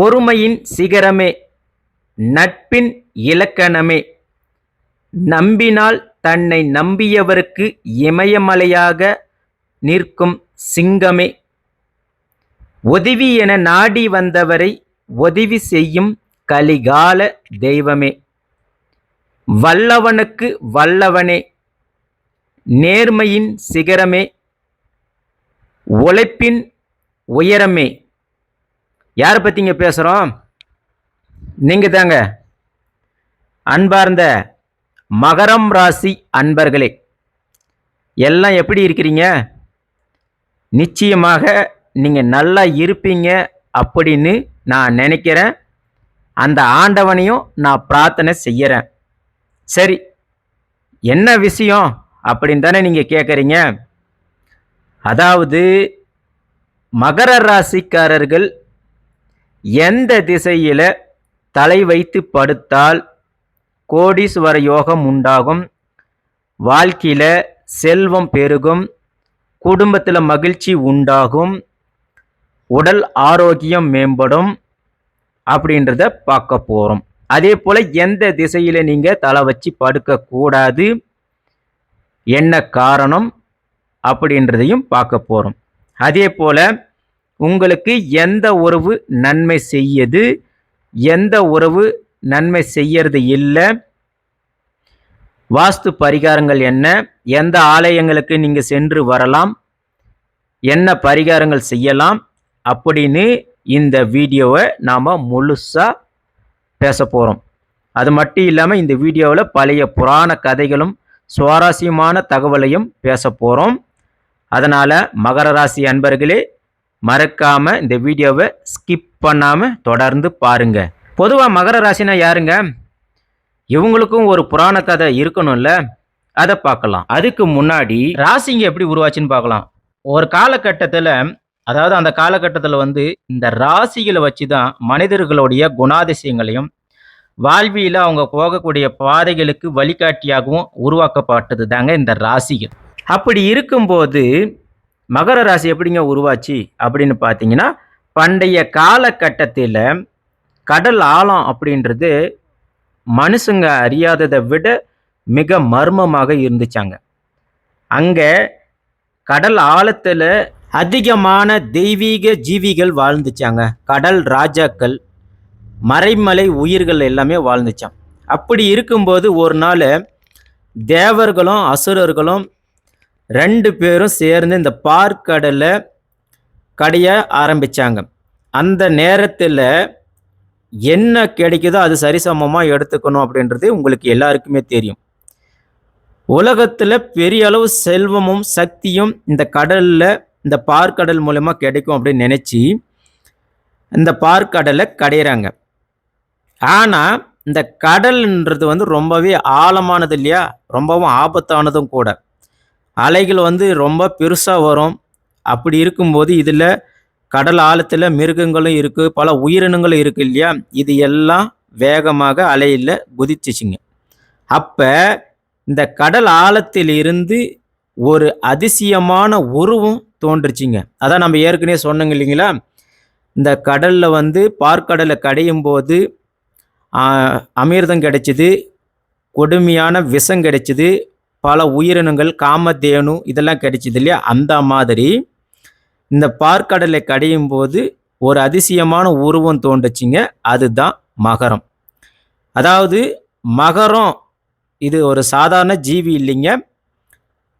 பொறுமையின் சிகரமே நட்பின் இலக்கணமே. நம்பினால் தன்னை நம்பியவருக்கு இமயமலையாக நிற்கும் சிங்கமே. உதவி என நாடி வந்தவரை உதவி செய்யும் கலிகால தெய்வமே. வல்லவனுக்கு வல்லவனே நேர்மையின் சிகரமே உழைப்பின் உயரமே. யாரை பற்றிங்க பேசுகிறோம் நீங்கள் தாங்க. அன்பார்ந்த மகரம் ராசி அன்பர்களே எல்லாம் எப்படி இருக்கிறீங்க? நிச்சயமாக நீங்கள் நல்லா இருப்பீங்க அப்படின்னு நான் நினைக்கிறேன். அந்த ஆண்டவனையும் நான் பிரார்த்தனை செய்கிறேன் சரி என்ன விஷயம் அப்படின்னு தானே நீங்கள் கேட்குறீங்க அதாவது மகர ராசிக்காரர்கள் எந்த திசையில் தலை வைத்து படுத்தால் கோடீஸ்வர யோகம் உண்டாகும்? வாழ்க்கையில் செல்வம் பெருகும் குடும்பத்தில் மகிழ்ச்சி உண்டாகும் உடல் ஆரோக்கியம் மேம்படும் அப்படின்றத பார்க்க போகிறோம் அதே போல் எந்த திசையில் நீங்கள் தலை வச்சு படுக்கக்கூடாது என்ன காரணம் அப்படின்றதையும் பார்க்க போகிறோம் அதே போல் உங்களுக்கு எந்த உறவு நன்மை செய்யுது? எந்த உறவு நன்மை செய்யறது இல்லை? வாஸ்து பரிகாரங்கள் என்ன? எந்த ஆலயங்களுக்கு நீங்கள் சென்று வரலாம்? என்ன பரிகாரங்கள் செய்யலாம்? அப்படின்னு இந்த வீடியோவை நாம் முழுசாக பேச போகிறோம் அது மட்டும் இல்லாமல் இந்த வீடியோவில் பழைய புராண கதைகளும் சுவாரஸ்யமான தகவலையும் பேச போகிறோம் அதனால் மகர ராசி அன்பர்களே மறக்காமல் இந்த வீடியோவை ஸ்கிப் பண்ணாமல் தொடர்ந்து பாருங்கள் பொதுவாக மகர ராசினா யாருங்க? இவங்களுக்கும் ஒரு புராண கதை இருக்கணும்ல அதை பார்க்கலாம். அதுக்கு முன்னாடி ராசிங்க எப்படி உருவாச்சுன்னு பார்க்கலாம். ஒரு காலகட்டத்தில் அதாவது அந்த காலகட்டத்தில் வந்து இந்த ராசிகளை வச்சு தான் மனிதர்களுடைய குணாதிசயங்களையும் வாழ்வியில் அவங்க போகக்கூடிய பாதைகளுக்கு வழிகாட்டியாகவும் உருவாக்கப்பட்டது தாங்க இந்த ராசிகள். அப்படி இருக்கும்போது மகர ராசி எப்படிங்க உருவாச்சு அப்படின்னு பார்த்தீங்கன்னா பண்டைய காலகட்டத்தில் கடல் ஆழம் அப்படின்றது மனுஷங்க அறியாததை விட மிக மர்மமாக இருந்துச்சாங்க. அங்கே கடல் ஆழத்தில் அதிகமான தெய்வீக ஜீவிகள் வாழ்ந்துச்சாங்க. கடல் ராஜாக்கள் மறைமலை உயிர்கள் எல்லாமே வாழ்ந்துச்சான் அப்படி இருக்கும்போது ஒரு நாள் தேவர்களும் அசுரர்களும் ரெண்டு பேரும் சேர்ந்து இந்த பார்க்கடலை கடைய ஆரம்பித்தாங்க அந்த நேரத்தில் என்ன கிடைக்குதோ அது சரிசமமாக எடுத்துக்கணும் அப்படின்றது உங்களுக்கு எல்லாருக்குமே தெரியும். உலகத்தில் பெரிய அளவு செல்வமும் சக்தியும் இந்த கடலில் இந்த பார்க்கடல் மூலமாக கிடைக்கும் அப்படின்னு நினச்சி இந்த பார்க்கடலை கடையிறாங்க. ஆனால் இந்த கடல்ன்றது வந்து ரொம்பவே ஆழமானது இல்லையா? ரொம்பவும் ஆபத்தானதும் கூட. அலைகள் வந்து ரொம்ப பெருசாக வரும். அப்படி இருக்கும்போது இதில் கடல் ஆழத்தில் மிருகங்களும் இருக்குது பல உயிரினங்களும் இருக்குது இல்லையா? இது எல்லாம் வேகமாக அலையில் குதிச்சிச்சிங்க. அப்போ இந்த கடல் ஆழத்தில் இருந்து ஒரு அதிசயமான உருவம் தோன்றுச்சிங்க. அதான் நம்ம ஏற்கனவே சொன்னோங்க இல்லைங்களா? இந்த கடலில் வந்து பார்க்கடலை கடையும் போது அமிர்தம் கிடைச்சிது கொடுமையான விஷம் கிடைச்சிது பல உயிரினங்கள் காமதேனு இதெல்லாம் கிடைச்சிது இல்லையா? அந்த மாதிரி இந்த பார்க்கடலை கடையும் போது ஒரு அதிசயமான உருவம் தோன்றுச்சுங்க. அதுதான் மகரம். அதாவது மகரம் இது ஒரு சாதாரண ஜீவி இல்லைங்க.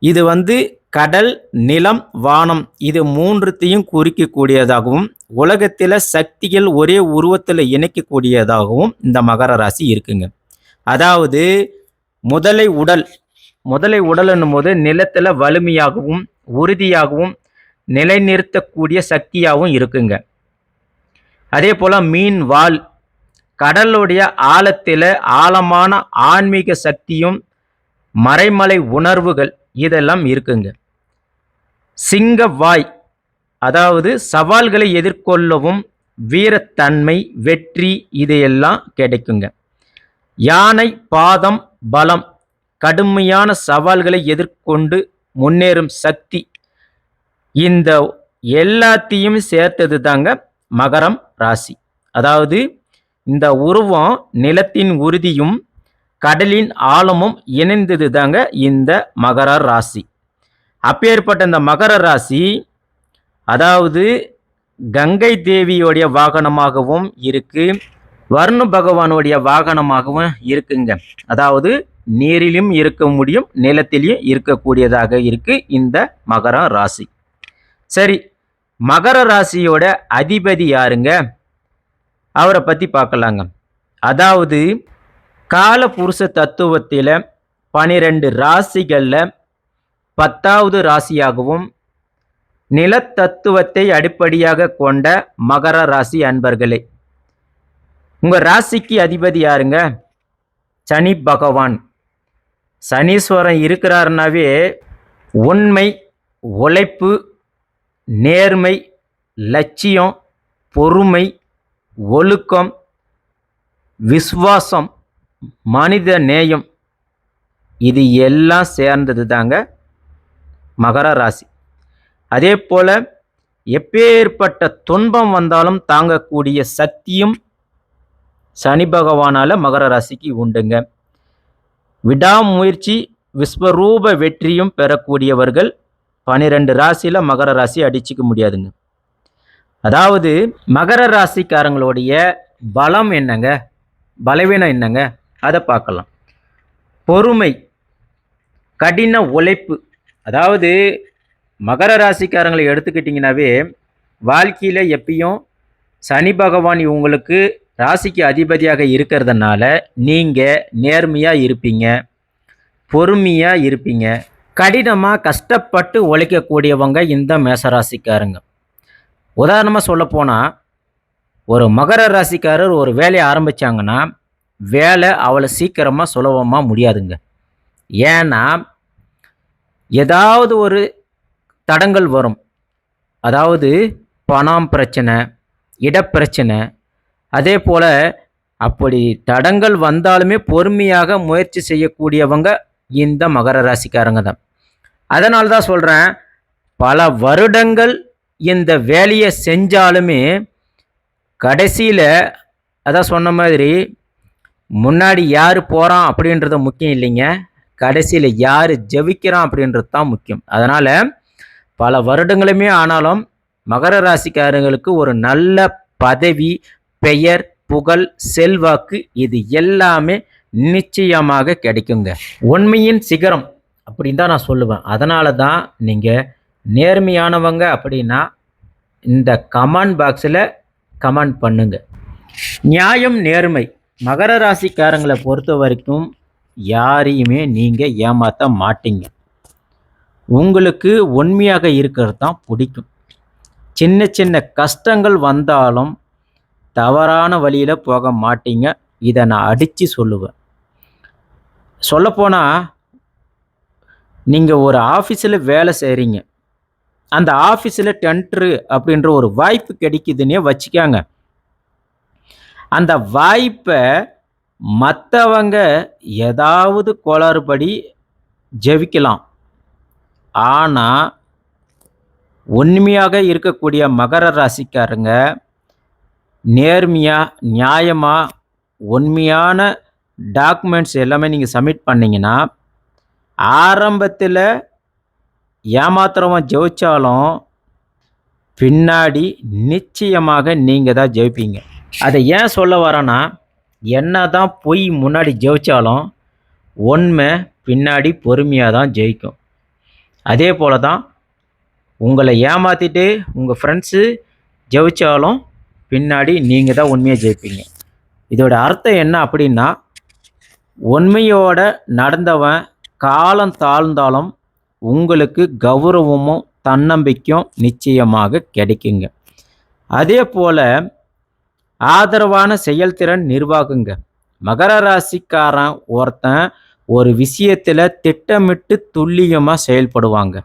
இது வந்து கடல் நிலம் வானம் இது மூன்றுத்தையும் குறிக்கக்கூடியதாகவும் உலகத்தில் சக்திகள் ஒரே உருவத்தில் இணைக்கக்கூடியதாகவும் இந்த மகர ராசி இருக்குங்க. அதாவது முதலை உடல் முதலை உடலன்னும் போது நிலத்தில் வலிமையாகவும் உறுதியாகவும் நிலைநிறுத்தக்கூடிய சக்தியாகவும் இருக்குங்க. அதே போல் மீன் வால் கடலுடைய ஆழத்தில் ஆழமான ஆன்மீக சக்தியும் மறைமலை உணர்வுகள் இதெல்லாம் இருக்குங்க. சிங்க வாய் அதாவது சவால்களை எதிர்கொள்ளவும் வீரத்தன்மை வெற்றி இதையெல்லாம் கிடைக்குங்க. யானை பாதம் பலம் கடுமையான சவால்களை எதிர்கொண்டு முன்னேறும் சக்தி. இந்த எல்லாத்தையும் சேர்த்தது தாங்க மகரம் ராசி. அதாவது இந்த உருவம் நிலத்தின் உறுதியும் கடலின் ஆழமும் இணைந்தது தாங்க இந்த மகர ராசி. அப்பேற்பட்ட இந்த மகர ராசி அதாவது கங்கை தேவியோடைய வாகனமாகவும் இருக்கு வருண பகவானுடைய வாகனமாகவும் இருக்குங்க. அதாவது நீரிலும் இருக்க முடியும் நிலத்திலையும் இருக்கக்கூடியதாக இருக்கு இந்த மகர ராசி. சரி மகர ராசியோட அதிபதி யாருங்க? அவரை பற்றி பார்க்கலாங்க அதாவது கால புருஷ தத்துவத்தில் பனிரெண்டு ராசிகளில் பத்தாவது ராசியாகவும் நிலத்தத்துவத்தை அடிப்படையாக கொண்ட மகர ராசி அன்பர்களே. உங்கள் ராசிக்கு அதிபதி யாருங்க? சனி பகவான். சனீஸ்வரன் இருக்கிறாருனாவே உண்மை உழைப்பு நேர்மை லட்சியம் பொறுமை ஒழுக்கம் விஸ்வாசம் மனித நேயம் இது எல்லாம் சேர்ந்தது தாங்க மகர ராசி. அதே போல் எப்பேற்பட்ட துன்பம் வந்தாலும் தாங்கக்கூடிய சக்தியும் சனி பகவானால் மகர ராசிக்கு உண்டுங்க. விடாமுயற்சி விஸ்வரூப வெற்றியும் பெறக்கூடியவர்கள் பனிரெண்டு ராசியில் மகர ராசி அடிச்சுக்க முடியாதுங்க. அதாவது மகர ராசிக்காரங்களுடைய பலம் என்னங்க? பலவீனம் என்னங்க? அதை பார்க்கலாம். பொறுமை கடின உழைப்பு. அதாவது மகர ராசிக்காரங்களை எடுத்துக்கிட்டிங்கனாவே வாழ்க்கையில் எப்பயும் சனி பகவான் இவங்களுக்கு ராசிக்கு அதிபதியாக இருக்கிறதுனால நீங்கள் நேர்மையாக இருப்பீங்க பொறுமையாக இருப்பீங்க கடினமாக கஷ்டப்பட்டு உழைக்கக்கூடியவங்க இந்த மேசராசிக்காரங்க. உதாரணமாக சொல்லப்போனால் ஒரு மகர ராசிக்காரர் ஒரு வேலையை ஆரம்பித்தாங்கன்னா வேலை அவ்வளோ சீக்கிரமாக சுலபமாக முடியாதுங்க. ஏன்னா ஏதாவது ஒரு தடங்கள் வரும். அதாவது பணம் பிரச்சனை இடப்பிரச்சனை அதே போல் அப்படி தடங்கள் வந்தாலுமே பொறுமையாக முயற்சி செய்யக்கூடியவங்க இந்த மகர ராசிக்காரங்க தான். அதனால தான் சொல்கிறேன் பல வருடங்கள் இந்த வேலையை செஞ்சாலுமே கடைசியில் அதான் சொன்ன மாதிரி முன்னாடி யார் போகிறான் அப்படின்றது முக்கியம் இல்லைங்க. கடைசியில் யார் ஜெபிக்கிறான் அப்படின்றது தான் முக்கியம். அதனால் பல வருடங்களுமே ஆனாலும் மகர ராசிக்காரங்களுக்கு ஒரு நல்ல பதவி பெயர் புகழ் செல்வாக்கு இது எல்லாமே நிச்சயமாக கிடைக்குங்க. உண்மையின் சிகரம் அப்படின்னு தான் நான் சொல்லுவேன். அதனால தான் நீங்கள் நேர்மையானவங்க அப்படின்னா இந்த கமெண்ட் பாக்ஸில் கமெண்ட் பண்ணுங்க. நியாயம் நேர்மை. மகர ராசிக்காரங்களை பொறுத்த வரைக்கும் யாரையுமே நீங்கள் ஏமாற்ற மாட்டீங்க. உங்களுக்கு உண்மையாக இருக்கிறது தான் பிடிக்கும். சின்ன சின்ன கஷ்டங்கள் வந்தாலும் தவறான வழியில் போக மாட்டீங்க. இதை நான் அடித்து சொல்லுவேன். சொல்லப்போனால் நீங்கள் ஒரு ஆஃபீஸில் வேலை செய்கிறீங்க அந்த ஆஃபீஸில் டென்ட்ரு அப்படின்ற ஒரு வாய்ப்பு கிடைக்குதுன்னே வச்சுக்காங்க. அந்த வாய்ப்பை மற்றவங்க ஏதாவது கோளாறுபடி ஜெபிக்கலாம் ஆனால் உண்மையாக இருக்கக்கூடிய மகர ராசிக்காரங்க நேர்மையாக நியாயமாக உண்மையான டாக்குமெண்ட்ஸ் எல்லாமே நீங்கள் சப்மிட் பண்ணிங்கன்னா ஆரம்பத்தில் ஏமாத்திரமாக ஜெயிச்சாலும் பின்னாடி நிச்சயமாக நீங்கள் தான் ஜெயிப்பீங்க. அதை ஏன் சொல்ல வரேன்னா என்ன தான் பொய் முன்னாடி ஜெயித்தாலும் உண்மை பின்னாடி பொறுமையாக தான் ஜெயிக்கும். அதே போல் தான் உங்களை ஏமாற்றிட்டு உங்கள் ஃப்ரெண்ட்ஸு ஜெயிச்சாலும் பின்னாடி நீங்கள் தான் உண்மையாக ஜெயிப்பீங்க. இதோட அர்த்தம் என்ன அப்படின்னா உண்மையோட நடந்தவன் காலம் தாழ்ந்தாலும் உங்களுக்கு கௌரவமும் தன்னம்பிக்கையும் நிச்சயமாக கிடைக்குங்க. அதே போல் ஆதரவான செயல்திறன் நிர்வாகுங்க. மகர ராசிக்காரன் ஒருத்தன் ஒரு விஷயத்தில் திட்டமிட்டு துல்லியமாக செயல்படுவாங்க.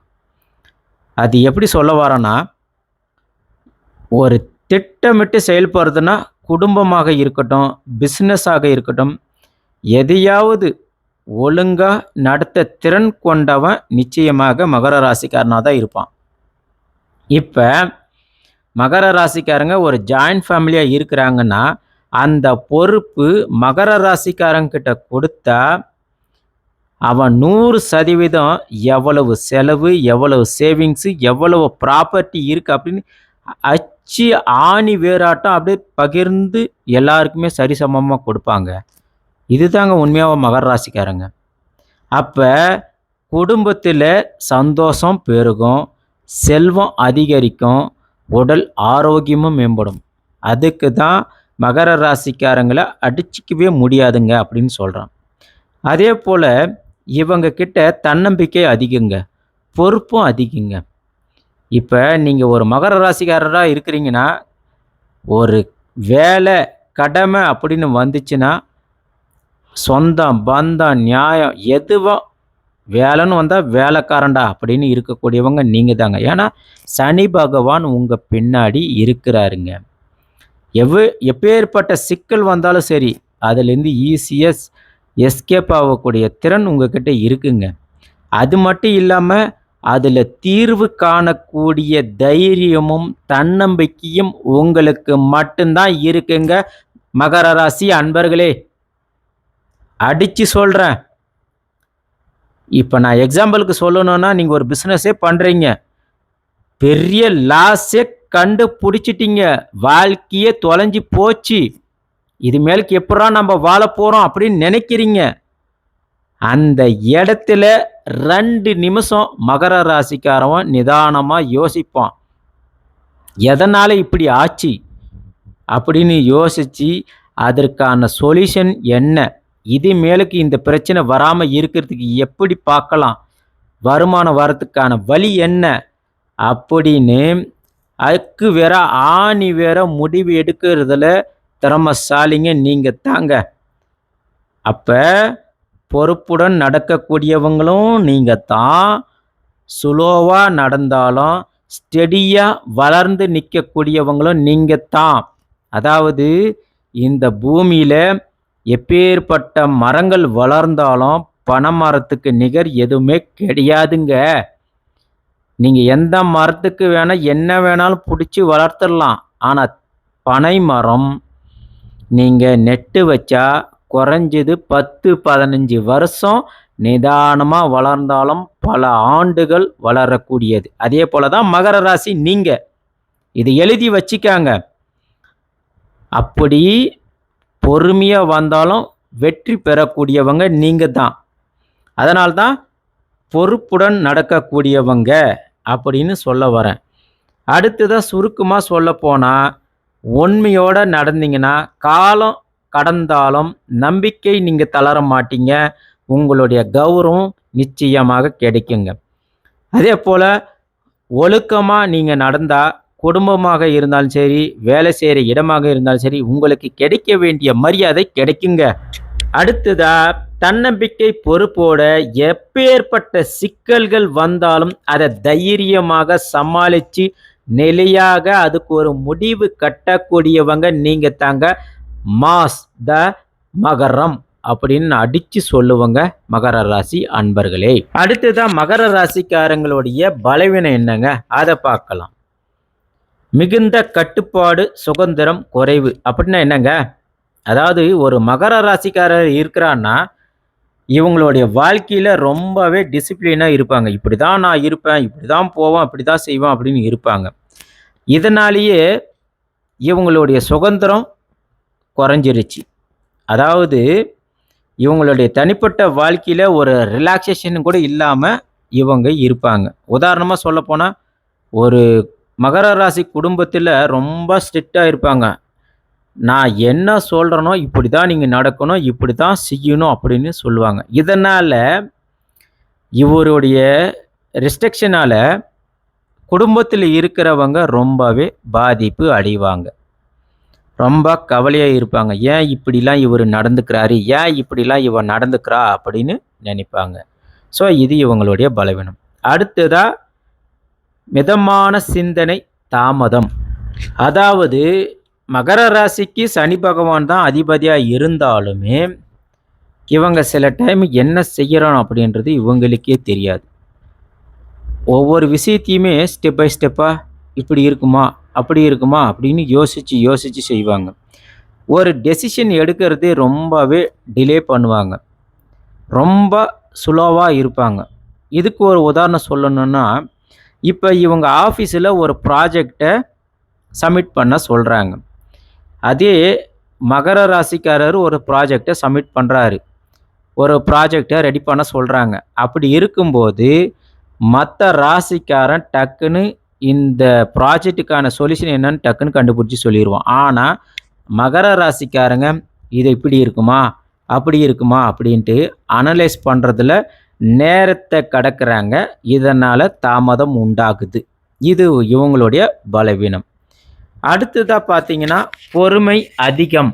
அது எப்படி சொல்ல வரேன்னா ஒரு திட்டமிட்டு செயல்படுறதுன்னா குடும்பமாக இருக்கட்டும் பிஸ்னஸாக இருக்கட்டும் எதையாவது ஒழுங்காக நடத்த திறன் கொண்டவன் நிச்சயமாக மகர ராசிக்காரனாக தான் இருப்பான். இப்போ மகர ராசிக்காரங்க ஒரு ஜாயிண்ட் ஃபேமிலியாக இருக்கிறாங்கன்னா அந்த பொறுப்பு மகர ராசிக்காரங்கிட்ட கொடுத்தா அவன் நூறு சதவீதம் எவ்வளவு செலவு எவ்வளவு சேவிங்ஸு எவ்வளவு ப்ராப்பர்ட்டி இருக்குது அப்படின்னு அச்சு ஆணி வேறாட்டம் அப்படியே பகிர்ந்து எல்லாருக்குமே சரிசமமாக கொடுப்பாங்க. இதுதாங்க உண்மையாக மகர ராசிக்காரங்க. அப்போ குடும்பத்தில் சந்தோஷம் பெருகும் செல்வம் அதிகரிக்கும் உடல் ஆரோக்கியமும் மேம்படும். அதுக்கு தான் மகர ராசிக்காரங்களை அடிச்சிக்கவே முடியாதுங்க அப்படின்னு சொல்கிறான் அதே போல் இவங்க கிட்ட தன்னம்பிக்கை அதிகங்க பொறுப்பும் அதிகங்க. இப்போ நீங்கள் ஒரு மகர ராசிக்காரராக இருக்கிறீங்கன்னா ஒரு வேலை கடமை அப்படின்னு வந்துச்சுன்னா சொந்தம் பந்தம் நியாயம் எதுவோ வேலைன்னு வந்தால் வேலைக்காரன்டா அப்படின்னு இருக்கக்கூடியவங்க நீங்கள் தாங்க. ஏன்னா சனி பகவான் உங்கள் பின்னாடி இருக்கிறாருங்க. எவ் எப்பேற்பட்ட சிக்கல் வந்தாலும் சரி அதுலேருந்து ஈஸியாக எஸ்கேப் ஆகக்கூடிய திறன் உங்ககிட்ட இருக்குங்க. அது மட்டும் இல்லாமல் அதில் தீர்வு காணக்கூடிய தைரியமும் தன்னம்பிக்கையும் உங்களுக்கு மட்டும்தான் இருக்குங்க. மகர ராசி அன்பர்களே அடித்து சொல்கிறேன் இப்போ நான் எக்ஸாம்பிளுக்கு சொல்லணும்னா நீங்கள் ஒரு பிஸ்னஸே பண்ணுறீங்க பெரிய லாஸே கண்டுபிடிச்சிட்டிங்க. வாழ்க்கையே தொலைஞ்சி போச்சு. இது மேலுக்கு எப்படா நம்ம வாழ போகிறோம் அப்படின்னு நினைக்கிறீங்க. அந்த இடத்துல ரெண்டு நிமிஷம் மகர ராசிக்காரவன் நிதானமாக யோசிப்பான். எதனால் இப்படி ஆச்சு? அப்படின்னு யோசித்து அதற்கான சொல்யூஷன் என்ன? இது மேலுக்கு இந்த பிரச்சனை வராமல் இருக்கிறதுக்கு எப்படி பார்க்கலாம்? வருமானம் வரத்துக்கான வழி என்ன? அப்படின்னு அதுக்கு வேற ஆணி வேற முடிவு எடுக்கிறதுல திறமசாலிங்க நீங்கள் தாங்க. அப்போ பொறுப்புடன் நடக்கக்கூடியவங்களும் நீங்கள் தான் சுலோவாக நடந்தாலும் ஸ்டெடியாக வளர்ந்து நிற்கக்கூடியவங்களும் நீங்கள் தான் அதாவது இந்த பூமியில் எப்பேற்பட்ட மரங்கள் வளர்ந்தாலும் பனைமரத்துக்கு நிகர் எதுவுமே கிடையாதுங்க. நீங்கள் எந்த மரத்துக்கு வேணால் என்ன வேணாலும் பிடிச்சி வளர்த்துடலாம். ஆனால் பனை மரம் நீங்கள் நெட்டு வச்சா குறைஞ்சது பத்து பதினஞ்சு வருஷம் நிதானமாக வளர்ந்தாலும் பல ஆண்டுகள் வளரக்கூடியது. அதே போல தான் மகர ராசி நீங்கள் இது எழுதி வச்சுக்காங்க. அப்படி பொறுமையாக வந்தாலும் வெற்றி பெறக்கூடியவங்க நீங்கள் தான் அதனால்தான் பொறுப்புடன் நடக்கக்கூடியவங்க அப்படின்னு சொல்ல வரேன். அடுத்ததாக சுருக்கமாக சொல்ல போனால் உண்மையோடு நடந்தீங்கன்னா காலம் கடந்தாலும் நம்பிக்கை நீங்கள் தளர மாட்டீங்க. உங்களுடைய கௌரவம் நிச்சயமாக கிடைக்குங்க. அதே போல் ஒழுக்கமாக நீங்கள் நடந்தால் குடும்பமாக இருந்தாலும் சரி வேலை செய்கிற இடமாக இருந்தாலும் சரி உங்களுக்கு கிடைக்க வேண்டிய மரியாதை கிடைக்குங்க. அடுத்ததா தன்னம்பிக்கை பொறுப்போட எப்பேற்பட்ட சிக்கல்கள் வந்தாலும் அதை தைரியமாக சமாளித்து நிலையாக அதுக்கு ஒரு முடிவு கட்டக்கூடியவங்க நீங்கள் தாங்க. மாஸ் த மகரம் அப்படின்னு அடித்து சொல்லுவாங்க மகர ராசி அன்பர்களே. அடுத்ததான் மகர ராசிக்காரங்களுடைய பலவீனம் என்னங்க? அதை பார்க்கலாம். மிகுந்த கட்டுப்பாடு சுதந்திரம் குறைவு அப்படின்னா என்னங்க? அதாவது ஒரு மகர ராசிக்காரர் இருக்கிறான்னா இவங்களுடைய வாழ்க்கையில் ரொம்பவே டிசிப்ளினாக இருப்பாங்க. இப்படி தான் நான் இருப்பேன் இப்படி தான் போவேன் இப்படி தான் செய்வேன் அப்படின்னு இருப்பாங்க. இதனாலேயே இவங்களுடைய சுதந்திரம் குறைஞ்சிருச்சு. அதாவது இவங்களுடைய தனிப்பட்ட வாழ்க்கையில் ஒரு ரிலாக்ஸேஷன் கூட இல்லாமல் இவங்க இருப்பாங்க. உதாரணமாக சொல்லப்போனால் ஒரு மகர ராசி குடும்பத்தில் ரொம்ப ஸ்ட்ரிக்டாக இருப்பாங்க. நான் என்ன சொல்கிறேனோ இப்படி தான் நீங்கள் நடக்கணும் இப்படி தான் செய்யணும் அப்படின்னு சொல்லுவாங்க. இதனால் இவருடைய ரெஸ்ட்ரிக்ஷனால் குடும்பத்தில் இருக்கிறவங்க ரொம்பவே பாதிப்பு அடைவாங்க. ரொம்ப கவலையாக இருப்பாங்க. ஏன் இப்படிலாம் இவர் நடந்துக்கிறாரு? ஏன் இப்படிலாம் இவன் நடந்துக்கிறா? அப்படின்னு நினைப்பாங்க. ஸோ இது இவங்களுடைய பலவீனம். அடுத்ததாக மிதமான சிந்தனை தாமதம். அதாவது மகர ராசிக்கு சனி பகவான் தான் அதிபதியாக இருந்தாலுமே இவங்க சில டைம் என்ன செய்கிறோம் அப்படின்றது இவங்களுக்கே தெரியாது. ஒவ்வொரு விஷயத்தையுமே ஸ்டெப் பை ஸ்டெப்பாக இப்படி இருக்குமா? அப்படி இருக்குமா அப்படின்னு யோசித்து யோசித்து செய்வாங்க. ஒரு டெசிஷன் எடுக்கிறதே ரொம்பவே டிலே பண்ணுவாங்க. ரொம்ப ஸ்லோவாக இருப்பாங்க. இதுக்கு ஒரு உதாரணம் சொல்லணுன்னா இப்போ இவங்க ஆஃபீஸில் ஒரு ப்ராஜெக்டை சப்மிட் பண்ண சொல்கிறாங்க அதே மகர ராசிக்காரர் ஒரு ப்ராஜெக்டை சப்மிட் பண்ணுறாரு ஒரு ப்ராஜெக்டை ரெடி பண்ண சொல்கிறாங்க அப்படி இருக்கும்போது மற்ற ராசிக்காரன் டக்குன்னு இந்த ப்ராஜெக்ட்டுக்கான சொல்யூஷன் என்னன்னு டக்குன்னு கண்டுபிடிச்சி சொல்லிடுவோம் ஆனால் மகர ராசிக்காரங்க இது இப்படி இருக்குமா? அப்படி இருக்குமா? அப்படின்ட்டு அனலைஸ் பண்ணுறதுல நேரத்தை கடக்கிறாங்க. இதனால் தாமதம் உண்டாகுது. இது இவங்களுடைய பலவீனம். அடுத்ததாக பார்த்தீங்கன்னா பொறுமை அதிகம்.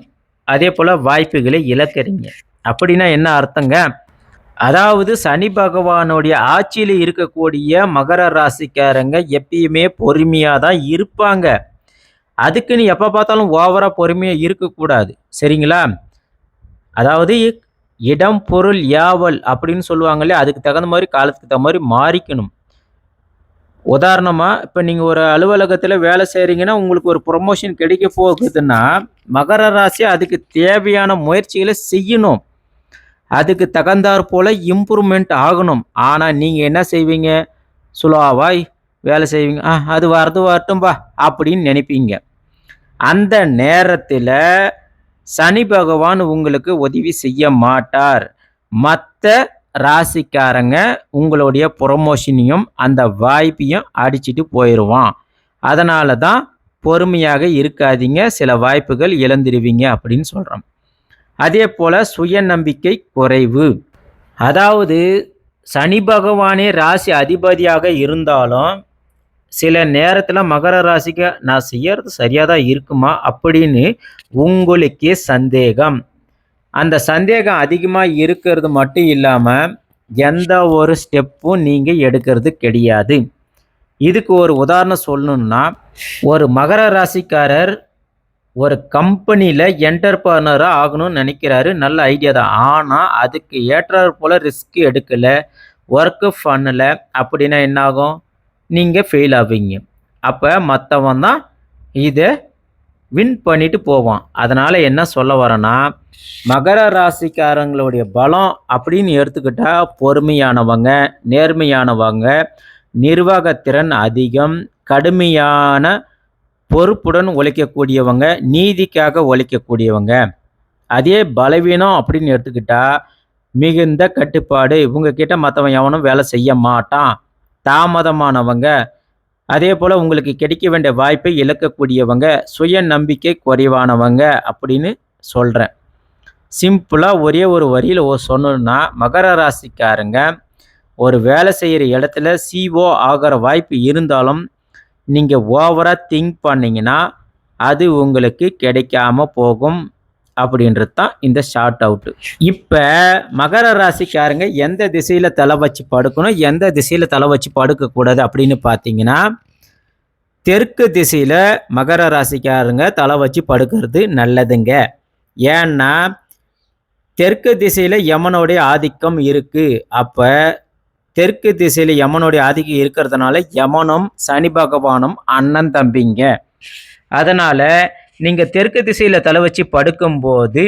அதே போல் வாய்ப்புகளை இழக்கிறீங்க அப்படின்னா என்ன அர்த்தங்க? அதாவது சனி பகவானுடைய ஆட்சியில் இருக்கக்கூடிய மகர ராசிக்காரங்க எப்பயுமே பொறுமையாக தான் இருப்பாங்க. அதுக்குன்னு எப்போ பார்த்தாலும் ஓவராக பொறுமையாக இருக்கக்கூடாது. சரிங்களா? அதாவது இடம் பொருள் யாவல் அப்படின்னு சொல்லுவாங்களே அதுக்கு தகுந்த மாதிரி காலத்துக்கு தகுந்த மாதிரி மாறிக்கணும். உதாரணமாக இப்போ நீங்கள் ஒரு அலுவலகத்தில் வேலை செய்கிறீங்கன்னா உங்களுக்கு ஒரு ப்ரொமோஷன் கிடைக்க போகுதுன்னா மகர ராசி அதுக்கு தேவையான முயற்சிகளை செய்யணும். அதுக்கு தகுந்தாற் போல் இம்ப்ரூவ்மெண்ட் ஆகணும். ஆனால் நீங்கள் என்ன செய்வீங்க? சுலாவாய் வேலை செய்வீங்க. ஆ அது வரது வரட்டும்பா அப்படின்னு நினைப்பீங்க. அந்த நேரத்தில் சனி பகவான் உங்களுக்கு உதவி செய்ய மாட்டார். மற்ற ராசிக்காரங்க உங்களுடைய ப்ரொமோஷனையும் அந்த வாய்ப்பையும் அடிச்சிட்டு போயிடுவான் அதனால தான் பொறுமையாக இருக்காதீங்க. சில வாய்ப்புகள் இழந்துடுவீங்க அப்படின்னு சொல்கிறோம் அதே போல் சுயநம்பிக்கை குறைவு. அதாவது சனி பகவானே ராசி அதிபதியாக இருந்தாலும் சில நேரத்தில் மகர ராசிக்கு நான் செய்யறது சரியாக தான் இருக்குமா அப்படின்னு உங்களுக்கே சந்தேகம். அந்த சந்தேகம் அதிகமாக இருக்கிறது மட்டும் இல்லாமல் எந்த ஒரு ஸ்டெப்பும் நீங்கள் எடுக்கிறது கிடையாது. இதுக்கு ஒரு உதாரணம் சொல்லணும்னா ஒரு மகர ராசிக்காரர் ஒரு கம்பெனியில் என்டர்பிரனராக ஆகணும்னு நினைக்கிறாரு. நல்ல ஐடியா தான். ஆனால் அதுக்கு ஏற்றாறு போல் ரிஸ்க் எடுக்கலை. ஒர்க்கு பண்ணலை. அப்படின்னா என்னாகும்? நீங்கள் ஃபெயில் ஆவீங்க. அப்போ மற்றவன் தான் இதை வின் பண்ணிட்டு போவான். அதனால் என்ன சொல்ல வரேன்னா மகர ராசிக்காரங்களுடைய பலம் அப்படின்னு எடுத்துக்கிட்டால் பொறுமையானவங்க நேர்மையானவங்க நிர்வாகத்திறன் அதிகம் கடுமையான பொறுப்புடன் உழைக்கக்கூடியவங்க நீதிக்காக உழைக்கக்கூடியவங்க அதே பலவீனம் அப்படின்னு எடுத்துக்கிட்டா மிகுந்த கட்டுப்பாடு. இவங்க கிட்ட மற்றவன் எவனும் வேலை செய்ய மாட்டான். தாமதமானவங்க. அதே போல் உங்களுக்கு கிடைக்க வேண்டிய வாய்ப்பை இழக்கக்கூடியவங்க சுய நம்பிக்கை குறைவானவங்க அப்படின்னு சொல்கிறேன் சிம்பிளாக ஒரே ஒரு வரியில் சொன்னோன்னா மகர ராசிக்காரங்க ஒரு வேலை செய்கிற இடத்துல சிஓ ஆகிற வாய்ப்பு இருந்தாலும் நீங்கள் ஓவராக திங்க் பண்ணிங்கன்னா அது உங்களுக்கு கிடைக்காம போகும் அப்படின்றது தான் இந்த ஷார்ட் அவுட்டு இப்போ மகர ராசிக்காரங்க எந்த திசையில் தலை வச்சு படுக்கணும் எந்த திசையில் தலை வச்சு படுக்கக்கூடாது அப்படின்னு பார்த்தீங்கன்னா தெற்கு திசையில் மகர ராசிக்காரங்க தலை வச்சு படுக்கிறது நல்லதுங்க. ஏன்னா தெற்கு திசையில் யமனுடைய ஆதிக்கம் இருக்குது அப்போ தெற்கு திசையில் யமனுடைய ஆதிக்கம் இருக்கிறதுனால யமனும் சனி பகவானும் அண்ணன் தம்பிங்க. அதனால் நீங்கள் தெற்கு திசையில் தலை வச்சு படுக்கும்போது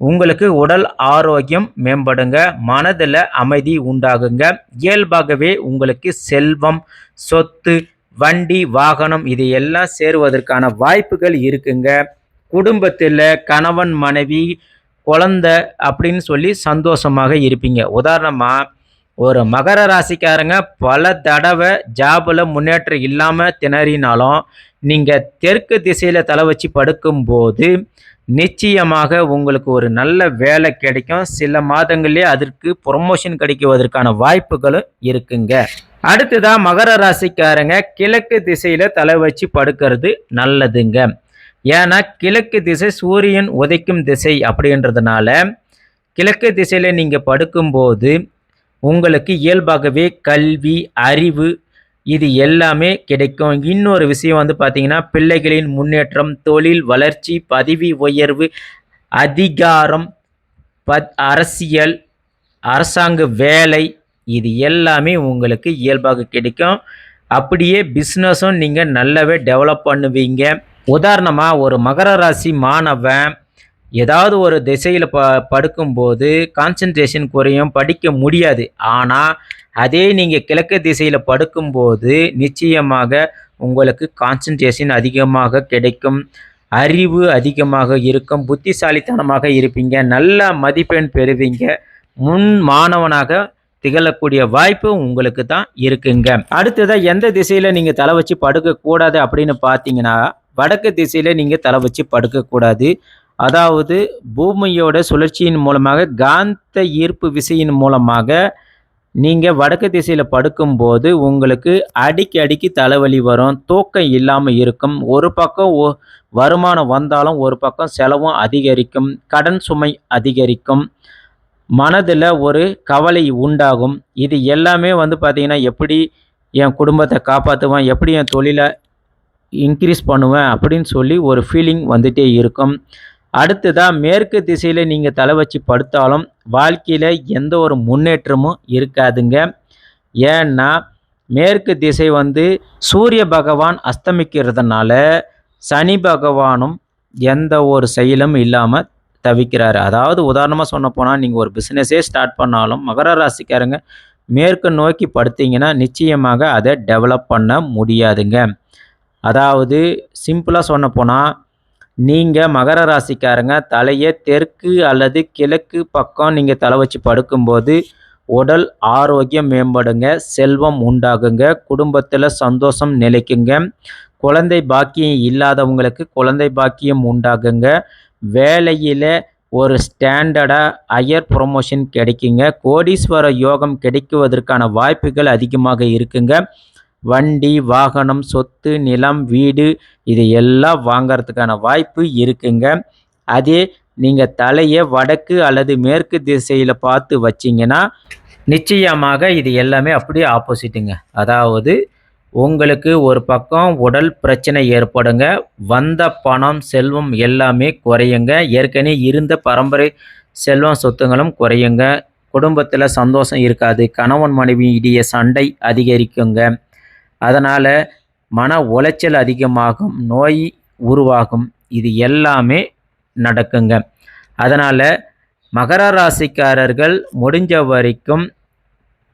உங்களுக்கு உடல் ஆரோக்கியம் மேம்படுங்க மனதில் அமைதி உண்டாகுங்க. இயல்பாகவே உங்களுக்கு செல்வம் சொத்து வண்டி வாகனம் இது எல்லாம் சேருவதற்கான வாய்ப்புகள் இருக்குங்க. குடும்பத்தில் கணவன் மனைவி குழந்த அப்படின்னு சொல்லி சந்தோஷமாக இருப்பீங்க. உதாரணமாக ஒரு மகர ராசிக்காரங்க பல தடவை ஜாபில் முன்னேற்றம் இல்லாமல் திணறினாலும் நீங்கள் தெற்கு திசையில் தலை வச்சு படுக்கும்போது நிச்சயமாக உங்களுக்கு ஒரு நல்ல வேலை கிடைக்கும். சில மாதங்களே அதற்கு ப்ரொமோஷன் கிடைக்குவதற்கான வாய்ப்புகளும் இருக்குங்க. அடுத்ததாக மகர ராசிக்காரங்க கிழக்கு திசையில் தலை வச்சு படுக்கிறது நல்லதுங்க. ஏன்னா கிழக்கு திசை சூரியன் உதைக்கும் திசை அப்படின்றதுனால கிழக்கு திசையில் நீங்கள் படுக்கும்போது உங்களுக்கு இயல்பாகவே கல்வி அறிவு இது எல்லாமே கிடைக்கும். இன்னொரு விஷயம் வந்து பார்த்திங்கன்னா பிள்ளைகளின் முன்னேற்றம் தொழில் வளர்ச்சி பதவி உயர்வு அதிகாரம் பத் அரசியல் அரசாங்க வேலை இது எல்லாமே உங்களுக்கு இயல்பாக கிடைக்கும். அப்படியே பிஸ்னஸும் நீங்கள் நல்லாவே டெவலப் பண்ணுவீங்க. உதாரணமாக ஒரு மகர ராசி மாணவன் ஏதாவது ஒரு திசையில் ப படுக்கும்போது கான்சன்ட்ரேஷன் குறையும் படிக்க முடியாது. ஆனால் அதே நீங்கள் கிழக்கு திசையில் படுக்கும்போது நிச்சயமாக உங்களுக்கு கான்சன்ட்ரேஷன் அதிகமாக கிடைக்கும். அறிவு அதிகமாக இருக்கும். புத்திசாலித்தனமாக இருப்பீங்க. நல்ல மதிப்பெண் பெறுவீங்க. முன் மாணவனாக திகழக்கூடிய வாய்ப்பு உங்களுக்கு தான் இருக்குங்க. அடுத்ததாக எந்த திசையில் நீங்கள் தலை வச்சு படுக்கக்கூடாது அப்படின்னு பார்த்தீங்கன்னா வடக்கு திசையில் நீங்கள் தலை வச்சு படுக்கக்கூடாது. அதாவது பூமியோட சுழற்சியின் மூலமாக காந்த ஈர்ப்பு விசையின் மூலமாக நீங்கள் வடக்கு திசையில் படுக்கும்போது உங்களுக்கு அடிக்கி அடிக்கி தலைவலி வரும் தூக்கம் இல்லாமல் இருக்கும். ஒரு பக்கம் வருமானம் வந்தாலும் ஒரு பக்கம் செலவும் அதிகரிக்கும் கடன் சுமை அதிகரிக்கும். மனதில் ஒரு கவலை உண்டாகும். இது எல்லாமே வந்து பார்த்திங்கன்னா எப்படி என் குடும்பத்தை காப்பாற்றுவேன் எப்படி என் தொழிலை இன்க்ரீஸ் பண்ணுவேன் அப்படின்னு சொல்லி ஒரு ஃபீலிங் வந்துகிட்டே இருக்கும். அடுத்ததாக மேற்கு திசையில் நீங்கள் தலை வச்சு படுத்தாலும் வாழ்க்கையில் எந்த ஒரு முன்னேற்றமும் இருக்காதுங்க. ஏன்னா மேற்கு திசை வந்து சூரிய பகவான் அஸ்தமிக்கிறதுனால சனி பகவானும் எந்த ஒரு செயலும் இல்லாமல் தவிக்கிறாரு. அதாவது உதாரணமாக சொன்ன போனால் நீங்கள் ஒரு பிஸ்னஸே ஸ்டார்ட் பண்ணாலும் மகர ராசிக்காரங்க மேற்கு நோக்கி படுத்தீங்கன்னா நிச்சயமாக அதை டெவலப் பண்ண முடியாதுங்க. அதாவது சிம்பிளாக சொன்ன போனால் நீங்கள் மகர ராசிக்காரங்க தலையை தெற்கு அல்லது கிழக்கு பக்கம் நீங்கள் தலை வச்சு படுக்கும்போது உடல் ஆரோக்கியம் மேம்படுங்க செல்வம் உண்டாகுங்க குடும்பத்தில் சந்தோஷம் நிலைக்குங்க குழந்தை பாக்கியம் இல்லாதவங்களுக்கு குழந்தை பாக்கியம் உண்டாகுங்க வேலையில் ஒரு ஸ்டாண்டர்டாக ஹையர் ப்ரொமோஷன் கிடைக்குங்க கோடீஸ்வர யோகம் கிடைக்குவதற்கான வாய்ப்புகள் அதிகமாக இருக்குங்க வண்டி வாகனம் சொத்து நிலம் வீடு இது எல்லாம் வாங்கிறதுக்கான வாய்ப்பு இருக்குங்க. அதே நீங்கள் தலையை வடக்கு அல்லது மேற்கு திசையில் பார்த்து வச்சிங்கன்னா நிச்சயமாக இது எல்லாமே அப்படியே ஆப்போசிட்டுங்க அதாவது உங்களுக்கு ஒரு பக்கம் உடல் பிரச்சனை ஏற்படுங்க வந்த பணம் செல்வம் எல்லாமே குறையுங்க ஏற்கனவே இருந்த பரம்பரை செல்வம் சொத்துங்களும் குறையுங்க குடும்பத்தில் சந்தோஷம் இருக்காது கணவன் மனைவி இடையே சண்டை அதிகரிக்குங்க. அதனால் மன உளைச்சல் அதிகமாகும் நோய் உருவாகும். இது எல்லாமே நடக்குங்க. அதனால் மகர ராசிக்காரர்கள் முடிஞ்ச வரைக்கும்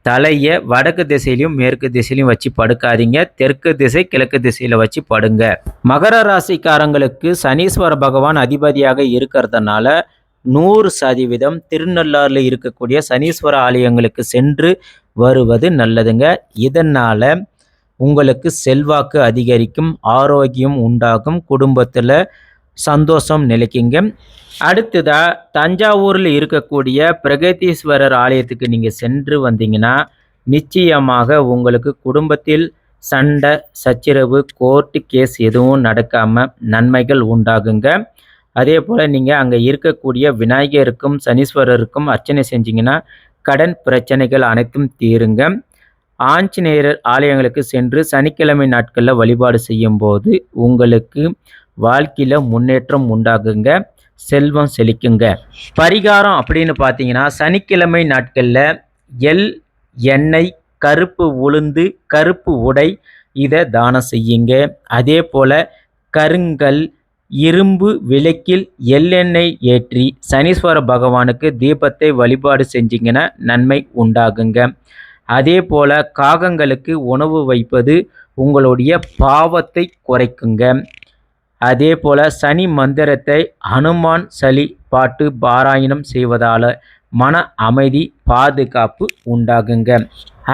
தலையை வடக்கு திசையிலையும் மேற்கு திசையிலையும் வச்சு படுக்காதீங்க. தெற்கு திசை கிழக்கு திசையில் வச்சு படுங்க. மகர ராசிக்காரங்களுக்கு சனீஸ்வர பகவான் அதிபதியாக இருக்கிறதுனால நூறு சதவீதம் திருநள்ளாறில் இருக்கக்கூடிய சனீஸ்வர ஆலயங்களுக்கு சென்று வருவது நல்லதுங்க. இதனால் உங்களுக்கு செல்வாக்கு அதிகரிக்கும் ஆரோக்கியம் உண்டாகும் குடும்பத்தில் சந்தோஷம் நிலைக்குங்க. அடுத்ததாக தஞ்சாவூரில் இருக்கக்கூடிய பிரகதீஸ்வரர் ஆலயத்துக்கு நீங்கள் சென்று வந்தீங்கன்னா நிச்சயமாக உங்களுக்கு குடும்பத்தில் சண்டை சச்சரவு கோர்ட்டு கேஸ் எதுவும் நடக்காமல் நன்மைகள் உண்டாகுங்க. அதே போல் நீங்கள் அங்கே இருக்கக்கூடிய விநாயகருக்கும் சனீஸ்வரருக்கும் அர்ச்சனை செஞ்சிங்கன்னா கடன் பிரச்சனைகள் அனைத்தும் தீருங்க. ஆஞ்சநேயர் ஆலயங்களுக்கு சென்று சனிக்கிழமை நாட்களில் வழிபாடு செய்யும்போது உங்களுக்கு வாழ்க்கையில் முன்னேற்றம் உண்டாகுங்க செல்வம் செழிக்குங்க. பரிகாரம் அப்படின்னு பார்த்தீங்கன்னா சனிக்கிழமை நாட்களில் எல் எண்ணெய் கருப்பு உளுந்து கருப்பு உடை இதை தானம் செய்யுங்க. அதே போல் கருங்கல் இரும்பு விளக்கில் எள்ளெண்ணெய் ஏற்றி சனீஸ்வர பகவானுக்கு தீபத்தை வழிபாடு செஞ்சிங்கன்னா நன்மை உண்டாகுங்க. அதே போல் காகங்களுக்கு உணவு வைப்பது உங்களுடைய பாவத்தை குறைக்குங்க. அதே போல் சனி மந்திரத்தை ஹனுமான் சளி பாட்டு பாராயணம் செய்வதால் மன அமைதி பாதுகாப்பு உண்டாகுங்க.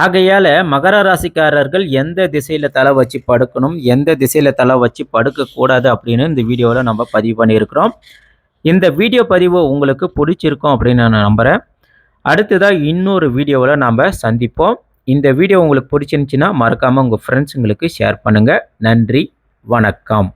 ஆகையால் மகர ராசிக்காரர்கள் எந்த திசையில் தலை வச்சு படுக்கணும் எந்த திசையில் தலை வச்சு படுக்கக்கூடாது அப்படின்னு இந்த வீடியோவில் நம்ம பதிவு பண்ணியிருக்கிறோம். இந்த வீடியோ பதிவு உங்களுக்கு பிடிச்சிருக்கும் அப்படின்னு நான் நம்புகிறேன் அடுத்ததாக இன்னொரு வீடியோவில் நாம் சந்திப்போம். இந்த வீடியோ உங்களுக்கு பிடிச்சிருந்துச்சின்னா மறக்காமல் உங்கள் ஃப்ரெண்ட்ஸுங்களுக்கு ஷேர் பண்ணுங்கள் நன்றி வணக்கம்.